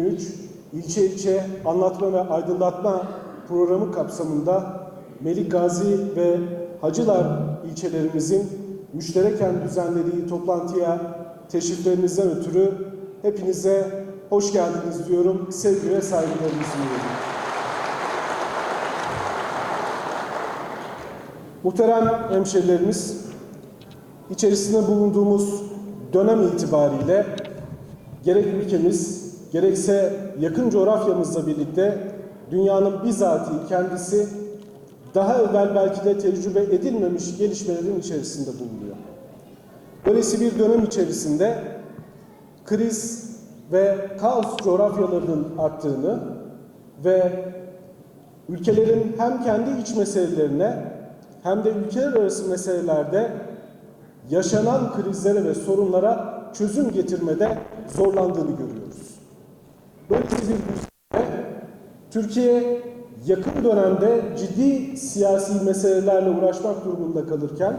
2023 ilçe ilçe anlatma ve aydınlatma programı kapsamında Melik Gazi ve Hacılar ilçelerimizin müştereken düzenlediği toplantıya teşriflerinizden ötürü hepinize hoş geldiniz diyorum. Sevgi ve saygılarımı sunuyorum. Muhterem hemşerilerimiz, içerisinde bulunduğumuz dönem itibariyle gerek ülkemiz gerekse yakın coğrafyamızla birlikte dünyanın bizatihi kendisi daha evvel belki de tecrübe edilmemiş gelişmelerin içerisinde bulunuyor. Böylesi bir dönem içerisinde kriz ve kaos coğrafyalarının arttığını ve ülkelerin hem kendi iç meselelerine hem de ülkeler arası meselelerde yaşanan krizlere ve sorunlara çözüm getirmede zorlandığını görüyoruz. Böylesi bir Türkiye yakın dönemde ciddi siyasi meselelerle uğraşmak durumunda kalırken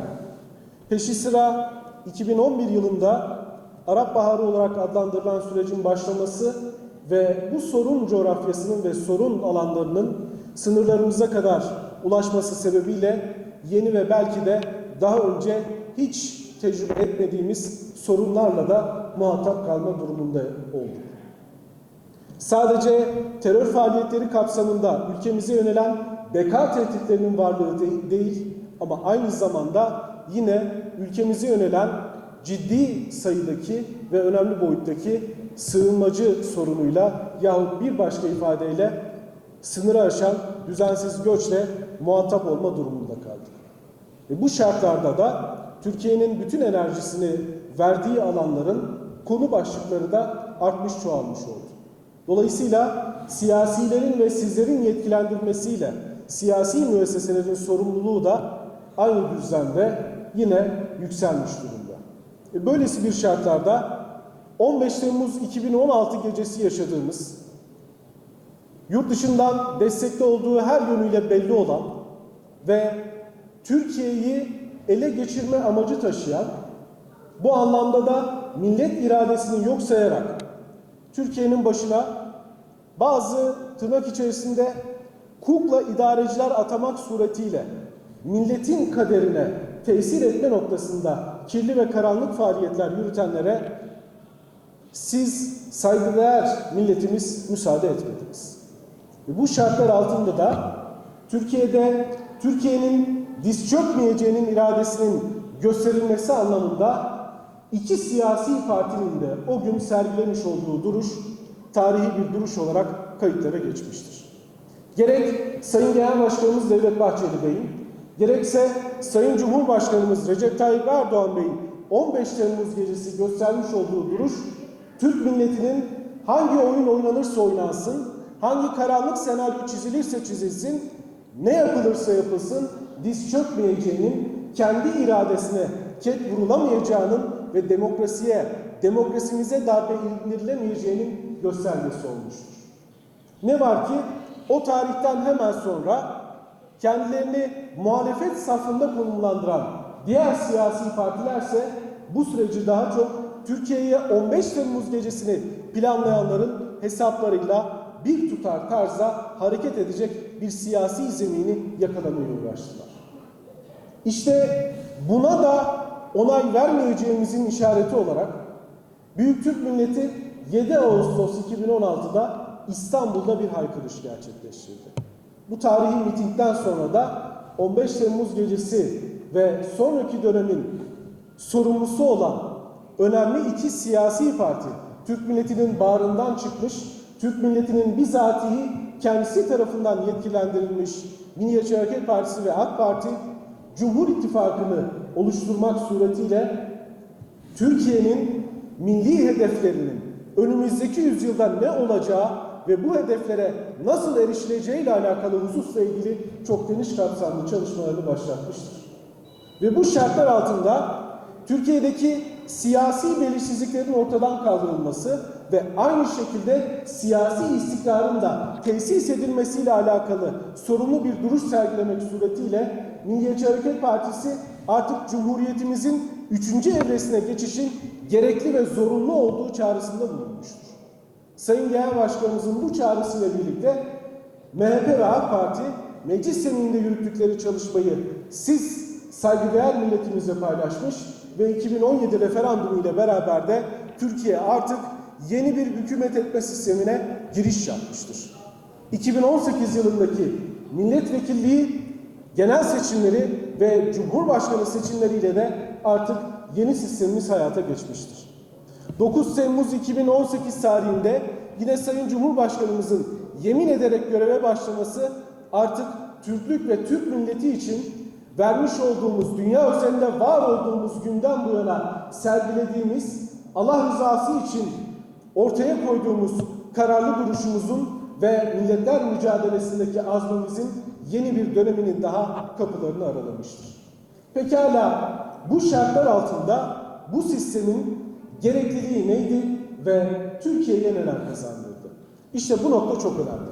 peşi sıra 2011 yılında Arap Baharı olarak adlandırılan sürecin başlaması ve bu sorun coğrafyasının ve sorun alanlarının sınırlarımıza kadar ulaşması sebebiyle yeni ve belki de daha önce hiç tecrübe etmediğimiz sorunlarla da muhatap kalma durumunda olduk. Sadece terör faaliyetleri kapsamında ülkemize yönelen beka tehditlerinin varlığı de- değil ama aynı zamanda yine ülkemize yönelen ciddi sayıdaki ve önemli boyuttaki sığınmacı sorunuyla yahut bir başka ifadeyle sınırı aşan düzensiz göçle muhatap olma durumunda kaldık. Ve bu şartlarda da Türkiye'nin bütün enerjisini verdiği alanların konu başlıkları da artmış çoğalmış oldu. Dolayısıyla siyasilerin ve sizlerin yetkilendirmesiyle siyasi müesseselerin sorumluluğu da aynı düzlemde yine yükselmiş durumda. E böylesi bir şartlarda 15 Temmuz 2016 gecesi yaşadığımız yurt dışından destekli olduğu her yönüyle belli olan ve Türkiye'yi ele geçirme amacı taşıyan, bu anlamda da millet iradesini yok sayarak Türkiye'nin başına bazı tırnak içerisinde kukla idareciler atamak suretiyle milletin kaderine tesir etme noktasında kirli ve karanlık faaliyetler yürütenlere siz saygıdeğer milletimiz müsaade etmediniz. Bu şartlar altında da Türkiye'de Türkiye'nin diz çökmeyeceğinin iradesinin gösterilmesi anlamında iki siyasi partinin de o gün sergilemiş olduğu duruş tarihi bir duruş olarak kayıtlara geçmiştir. Gerek Sayın Genel Başkanımız Devlet Bahçeli Bey'in, gerekse Sayın Cumhurbaşkanımız Recep Tayyip Erdoğan Bey'in 15 Temmuz gecesi göstermiş olduğu duruş, Türk milletinin hangi oyun oynanırsa oynansın, hangi karanlık senaryo çizilirse çizilsin, ne yapılırsa yapılsın diz çökmeyeceğinin, kendi iradesine ket vurulamayacağının ve demokrasiye, demokrasimize darbe indirilemeyeceğinin göstergesi olmuştur. Ne var ki o tarihten hemen sonra kendilerini muhalefet safında konumlandıran diğer siyasi partilerse bu süreci daha çok Türkiye'ye 15 Temmuz gecesini planlayanların hesaplarıyla bir tutar tarzda hareket edecek bir siyasi zemini yakalamaya uğraştılar. İşte buna da onay vermeyeceğimizin işareti olarak Büyük Türk Milleti 7 Ağustos 2016'da İstanbul'da bir haykırış gerçekleştirdi. Bu tarihi mitingden sonra da 15 Temmuz gecesi ve sonraki dönemin sorumlusu olan önemli iki siyasi parti, Türk milletinin bağrından çıkmış, Türk milletinin bizatihi kendisi tarafından yetkilendirilmiş Milliyetçi Hareket Partisi ve AK Parti, Cumhur İttifakı'nı oluşturmak suretiyle Türkiye'nin milli hedeflerinin önümüzdeki yüzyılda ne olacağı ve bu hedeflere nasıl erişileceği ile alakalı hususla ilgili çok geniş kapsamlı çalışmalarını başlatmıştır. Ve bu şartlar altında Türkiye'deki siyasi belirsizliklerin ortadan kaldırılması ve aynı şekilde siyasi istikrarın da tesis edilmesiyle alakalı sorumlu bir duruş sergilemek suretiyle Milliyetçi Hareket Partisi artık Cumhuriyetimizin üçüncü evresine geçişin gerekli ve zorunlu olduğu çağrısında bulunmuştur. Sayın Genel Başkanımızın bu çağrısıyla birlikte MHP ve AK Parti meclis zemininde yürüttükleri çalışmayı siz saygıdeğer milletimizle paylaşmış ve 2017 referandumu ile beraber de Türkiye artık yeni bir hükümet etme sistemine giriş yapmıştır. 2018 yılındaki milletvekilliği, genel seçimleri ve cumhurbaşkanı seçimleriyle de artık yeni sistemimiz hayata geçmiştir. 9 Temmuz 2018 tarihinde yine Sayın Cumhurbaşkanımızın yemin ederek göreve başlaması artık Türklük ve Türk milleti için vermiş olduğumuz, dünya üzerinde var olduğumuz günden bu yana sergilediğimiz Allah rızası için ortaya koyduğumuz kararlı duruşumuzun ve milletler mücadelesindeki azmimizin yeni bir döneminin daha kapılarını aralamıştır. Pekala bu şartlar altında bu sistemin gerekliliği neydi ve Türkiye'ye neler kazandırdı? İşte bu nokta çok önemli.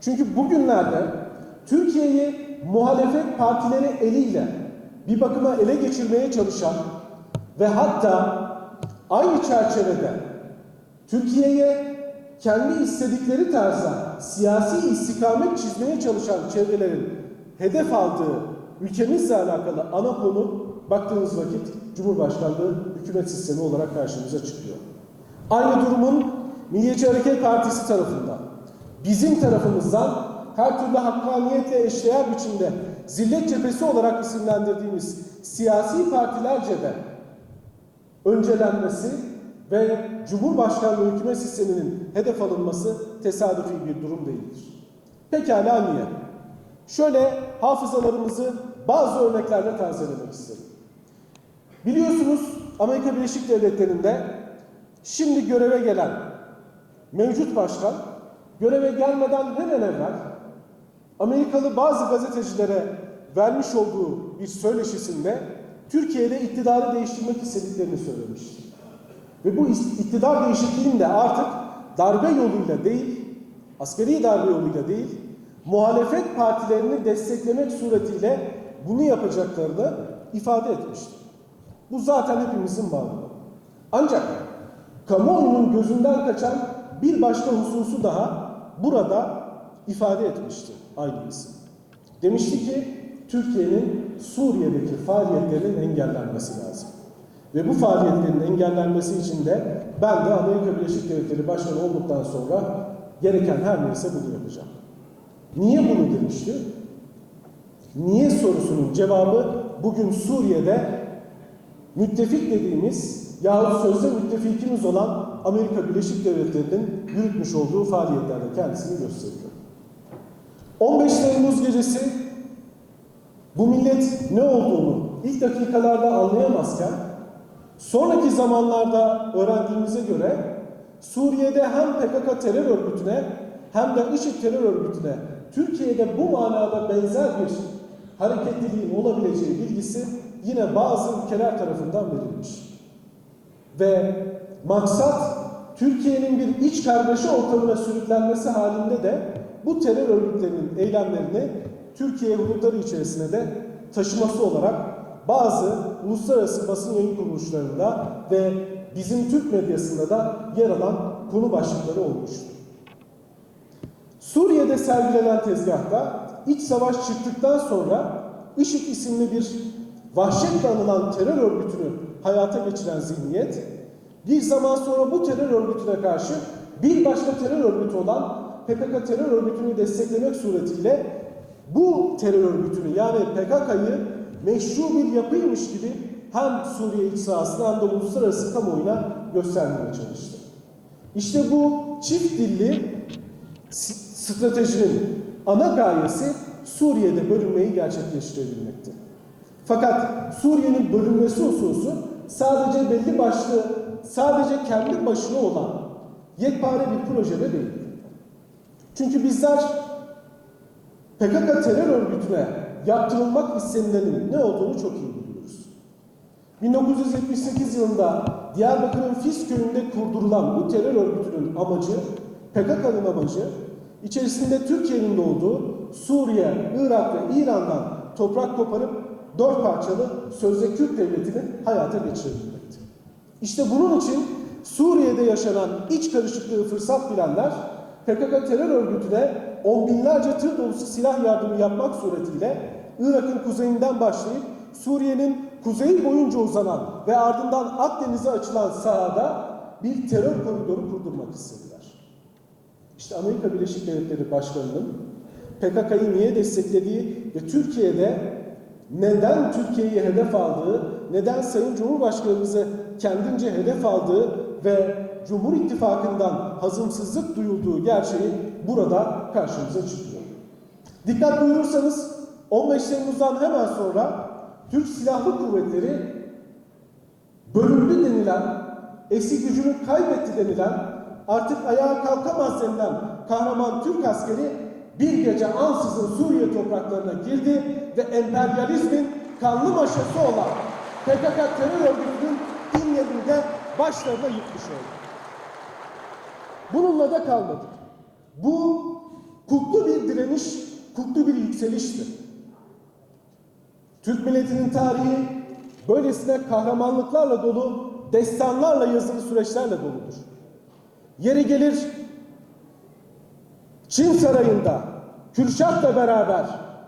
Çünkü bugünlerde Türkiye'yi muhalefet partileri eliyle bir bakıma ele geçirmeye çalışan ve hatta aynı çerçevede Türkiye'ye kendi istedikleri tarzda siyasi istikamet çizmeye çalışan çevrelerin hedef aldığı ülkemizle alakalı ana konu baktığınız vakit Cumhurbaşkanlığı hükümet sistemi olarak karşımıza çıkıyor. Aynı durumun Milliyetçi Hareket Partisi tarafından, bizim tarafımızdan her türlü hakkaniyetle eşdeğer biçimde zillet cephesi olarak isimlendirdiğimiz siyasi partilerce de öncelenmesi ve Cumhurbaşkanlığı hükümet sisteminin hedef alınması tesadüfi bir durum değildir. Pekala niye? Şöyle hafızalarımızı bazı örneklerle tazelemek isterim. Biliyorsunuz Amerika Birleşik Devletleri'nde şimdi göreve gelen mevcut başkan göreve gelmeden hemen evvel Amerikalı bazı gazetecilere vermiş olduğu bir söyleşisinde Türkiye'de iktidarı değiştirmek istediklerini söylemiştir. Ve bu iktidar değişikliğinde artık darbe yoluyla değil, askeri darbe yoluyla değil, muhalefet partilerini desteklemek suretiyle bunu yapacaklarını ifade etmiştir. Bu zaten hepimizin malumu. Ancak kamuoyunun gözünden kaçan bir başka hususu daha burada ifade etmişti aynı isim. Demişti ki Türkiye'nin Suriye'deki faaliyetlerinin engellenmesi lazım. Ve bu faaliyetlerin engellenmesi için de ben de Amerika Birleşik Devletleri Başkanı olduktan sonra gereken her neyse bunu yapacağım. Niye bunu demişti? Niye sorusunun cevabı bugün Suriye'de müttefik dediğimiz yahut sözde müttefikimiz olan Amerika Birleşik Devletleri'nin yürütmüş olduğu faaliyetlerde kendisini gösteriyor. 15 Temmuz gecesi bu millet ne olduğunu ilk dakikalarda anlayamazken sonraki zamanlarda öğrendiğimize göre Suriye'de hem PKK terör örgütüne hem de IŞİD terör örgütüne Türkiye'de bu manada benzer bir hareketliliğin olabileceği bilgisi yine bazı ülkeler tarafından verilmiş. Ve maksat Türkiye'nin bir iç kargaşa ortamına sürüklenmesi halinde de bu terör örgütlerinin eylemlerini Türkiye hudutları içerisine de taşıması olarak bazı uluslararası basın yayın kuruluşlarında ve bizim Türk medyasında da yer alan konu başlıkları olmuştur. Suriye'de sergilenen tezgahta iç savaş çıktıktan sonra IŞİD isimli bir vahşetle anılan terör örgütünü hayata geçiren zihniyet, bir zaman sonra bu terör örgütüne karşı bir başka terör örgütü olan PKK terör örgütünü desteklemek suretiyle bu terör örgütünü yani PKK'yı meşru bir yapıymış gibi hem Suriye iç sahasına hem de uluslararası kamuoyuna göstermeye çalıştı. İşte bu çift dilli stratejinin ana gayesi Suriye'de bölünmeyi gerçekleştirebilmekti. Fakat Suriye'nin bölünmesi hususu sadece belli başlı, sadece kendi başına olan yekpare bir projede değil. Çünkü bizler PKK terör örgütüne yaptırılmak istenilenin ne olduğunu çok iyi biliyoruz. 1978 yılında Diyarbakır'ın Fis köyünde kurdurulan bu terör örgütünün amacı, PKK'nın amacı, içerisinde Türkiye'nin de olduğu Suriye, Irak ve İran'dan toprak koparıp dört parçalı sözde Kürt devletini hayata geçirebilmekti. İşte bunun için Suriye'de yaşanan iç karışıklığı fırsat bilenler PKK terör örgütüne on binlerce tır dolusu silah yardımı yapmak suretiyle Irak'ın kuzeyinden başlayıp Suriye'nin kuzeyi boyunca uzanan ve ardından Akdeniz'e açılan sahada bir terör koridoru kurdurmak istediler. İşte Amerika Birleşik Devletleri Başkanı'nın PKK'yı niye desteklediği ve Türkiye'de neden Türkiye'yi hedef aldığı, neden Sayın Cumhurbaşkanımızı kendince hedef aldığı ve Cumhur İttifakı'ndan hazımsızlık duyulduğu gerçeği burada karşımıza çıkıyor. Dikkat buyurursanız 15 Temmuz'dan hemen sonra Türk Silahlı Kuvvetleri bölündü denilen, eski gücünü kaybetti denilen, artık ayağa kalkamaz denilen kahraman Türk askeri bir gece ansızın Suriye topraklarına girdi ve emperyalizmin kanlı maşası olan PKK terör örgütünün inlerini de başlarına yıkmış oldu. Bununla da kalmadı. Bu kutlu bir direniş, kutlu bir yükselişti. Türk milletinin tarihi böylesine kahramanlıklarla dolu, destanlarla yazılı süreçlerle doludur. Yeri gelir Çin Sarayı'nda Kürşat'la beraber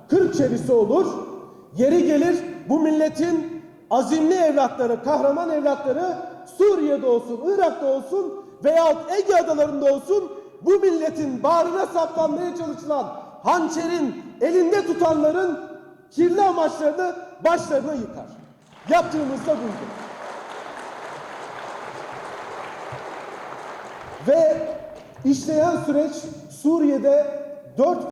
kırk çevisi olur. Yeri gelir bu milletin azimli evlatları, kahraman evlatları Suriye'de olsun, Irak'ta olsun veyahut Ege adalarında olsun bu milletin bağrına saplanmaya çalışılan hançerin elinde tutanların kirli amaçlarını başlarına yıkar. Yaptığımız da buydu. Ve işleyen süreç Suriye'de 4